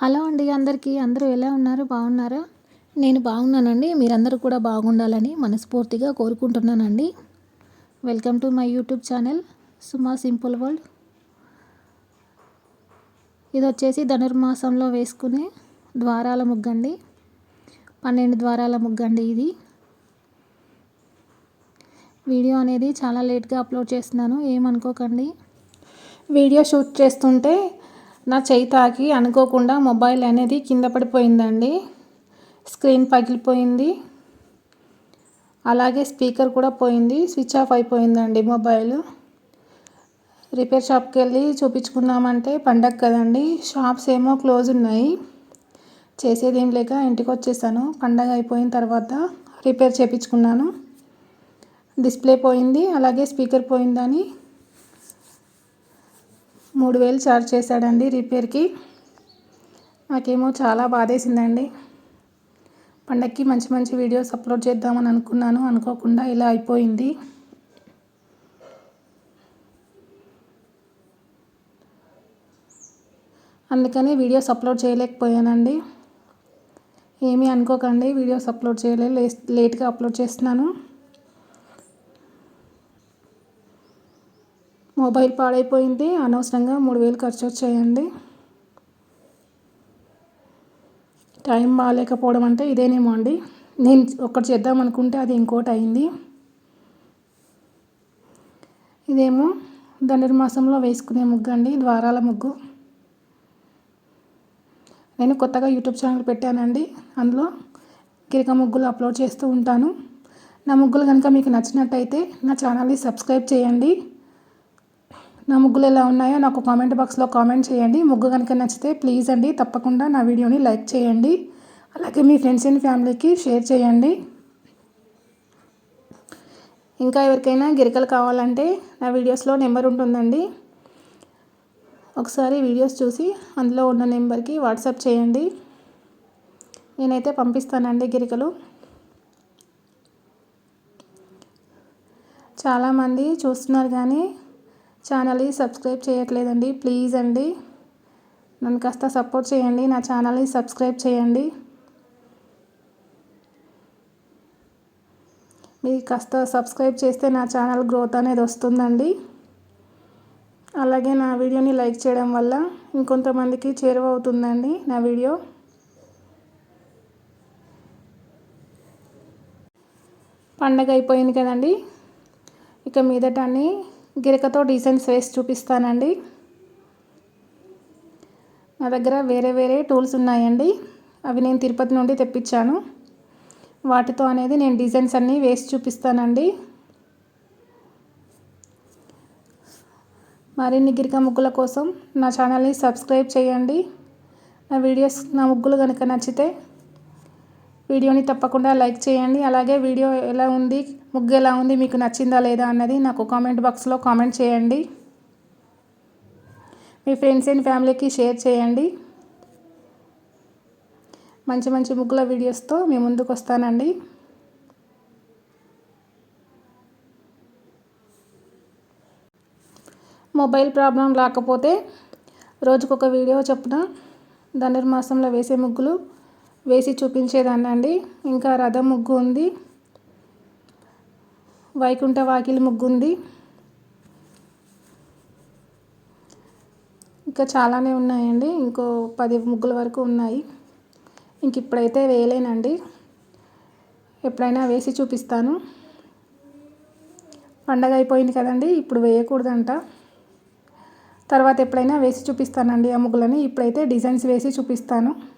Hello అండి అందరికీ. అందరూ ఎలా ఉన్నారు? బాగున్నారా? నేను బాగున్నానండి. మీరందరూ కూడా బాగుండాలని మనస్ఫూర్తిగా కోరుకుంటున్నానండి. Welcome to my YouTube channel Suma simple world. ఇది వచ్చేసి ధనుర్మాసంలో వేసుకునే ద్వారాల ముగ్గండి. పన్నెండు ద్వారాల ముగ్గండి ఇది. వీడియో అనేది చాలా లేట్గా అప్లోడ్ చేస్తున్నాను. ఏమనుకోకండి. వీడియో షూట్ చేస్తుంటే నా చేయి తాకి అనుకోకుండా మొబైల్ అనేది కింద పడిపోయిందండి. స్క్రీన్ పగిలిపోయింది. అలాగే స్పీకర్ కూడా పోయింది. స్విచ్ ఆఫ్ అయిపోయిందండి మొబైల్. రిపేర్ షాప్కి వెళ్ళి చూపించుకుందామంటే పండగ కదండి. షాప్స్ ఏమో క్లోజ్ ఉన్నాయి. చేసేది ఏం లేక ఇంటికి వచ్చేసాను. పండగ అయిపోయిన తర్వాత రిపేర్ చేయించుకున్నాను డిస్ప్లే పోయింది. అలాగే స్పీకర్ పోయిందని మూడు వేలు ఛార్జ్ చేశాడండి రిపేర్కి. నాకేమో చాలా బాధేసిందండి. పండక్కి మంచి మంచి వీడియోస్ అప్లోడ్ చేద్దామని అనుకున్నాను అనుకోకుండా ఇలా అయిపోయింది. అందుకని వీడియోస్ అప్లోడ్ చేయలేకపోయానండి. ఏమీ అనుకోకండి వీడియోస్ అప్లోడ్ చేయలేదు లేట్గా అప్లోడ్ చేస్తున్నాను. మొబైల్ పాడైపోయింది. అనవసరంగా మూడు వేలు ఖర్చు వచ్చాయండి. టైం బాగాలేకపోవడం అంటే ఇదేనేమో అండి. నేను ఒకటి చేద్దాం అనుకుంటే అది ఇంకోటి అయింది. ఇదేమో ధనుర్మాసంలో వేసుకునే ముగ్గు అండి ద్వారాల ముగ్గు. నేను కొత్తగా యూట్యూబ్ ఛానల్ పెట్టానండి. అందులో కిరక ముగ్గులు అప్లోడ్ చేస్తూ ఉంటాను. నా ముగ్గులు కనుక మీకు నచ్చినట్టయితే నా ఛానల్ని సబ్స్క్రైబ్ చేయండి. నా ముగ్గులు ఎలా ఉన్నాయో నాకు కామెంట్ బాక్స్లో కామెంట్ చేయండి. ముగ్గు కనుక నచ్చితే ప్లీజ్ అండి తప్పకుండా నా వీడియోని లైక్ చేయండి. అలాగే మీ ఫ్రెండ్స్ అండ్ ఫ్యామిలీకి షేర్ చేయండి. ఇంకా ఎవరికైనా గిరికలు కావాలంటే నా వీడియోస్లో నెంబర్ ఉంటుందండి. ఒకసారి వీడియోస్ చూసి అందులో ఉన్న నెంబర్కి వాట్సాప్ చేయండి. నేనైతే పంపిస్తానండి గిరికలు. చాలామంది చూస్తున్నారు కానీ ఛానల్ని సబ్స్క్రైబ్ చేయట్లేదండి. ప్లీజ్ అండి. నన్ను కాస్త సపోర్ట్ చేయండి. నా ఛానల్ని సబ్స్క్రైబ్ చేయండి. మీరు కాస్త సబ్స్క్రైబ్ చేస్తే నా ఛానల్ గ్రోత్ అనేది వస్తుందండి. అలాగే నా వీడియోని లైక్ చేయడం వల్ల ఇంకొంతమందికి చేరువవుతుందండి నా వీడియో. పండగ అయిపోయింది కదండి. ఇక మీదట అన్నీ గిరకతో డిజైన్స్ వేసి చూపిస్తానండి. నా దగ్గర వేరే వేరే టూల్స్ ఉన్నాయండి. అవి నేను తిరుపతి నుండి తెప్పించాను. వాటితో అనేది నేను డిజైన్స్ అన్నీ వేసి చూపిస్తానండి. మరిన్ని గిరిక ముగ్గుల కోసం నా ఛానల్ని సబ్స్క్రైబ్ చేయండి. నా వీడియోస్ నా ముగ్గులు కనుక నచ్చితే వీడియోని తప్పకుండా లైక్ చేయండి. అలాగే వీడియో ఎలా ఉంది ముగ్గు ఎలా ఉంది మీకు నచ్చిందా లేదా అన్నది నాకు కామెంట్ బాక్స్లో కామెంట్ చేయండి. మీ ఫ్రెండ్స్ అండ్ ఫ్యామిలీకి షేర్ చేయండి. మంచి మంచి ముగ్గుల వీడియోస్తో మీ ముందుకు వస్తానండి. మొబైల్ ప్రాబ్లం రాకపోతే రోజుకొక వీడియో చొప్పున ధనుర్మాసంలో వేసే ముగ్గులు వేసి చూపించేదాన్ని అండి ఇంకా రథం ముగ్గు ఉంది. వైకుంఠ వాకిలి ముగ్గు ఉంది. ఇంకా చాలానే ఉన్నాయండి. ఇంకో పది ముగ్గుల వరకు ఉన్నాయి. ఇంక ఇప్పుడైతే వేయలేనండి. ఎప్పుడైనా వేసి చూపిస్తాను. పండగ అయిపోయింది కదండి ఇప్పుడు వేయకూడదంట. తర్వాత ఎప్పుడైనా వేసి చూపిస్తానండి ఆ ముగ్గులని. ఇప్పుడైతే డిజైన్స్ వేసి చూపిస్తాను.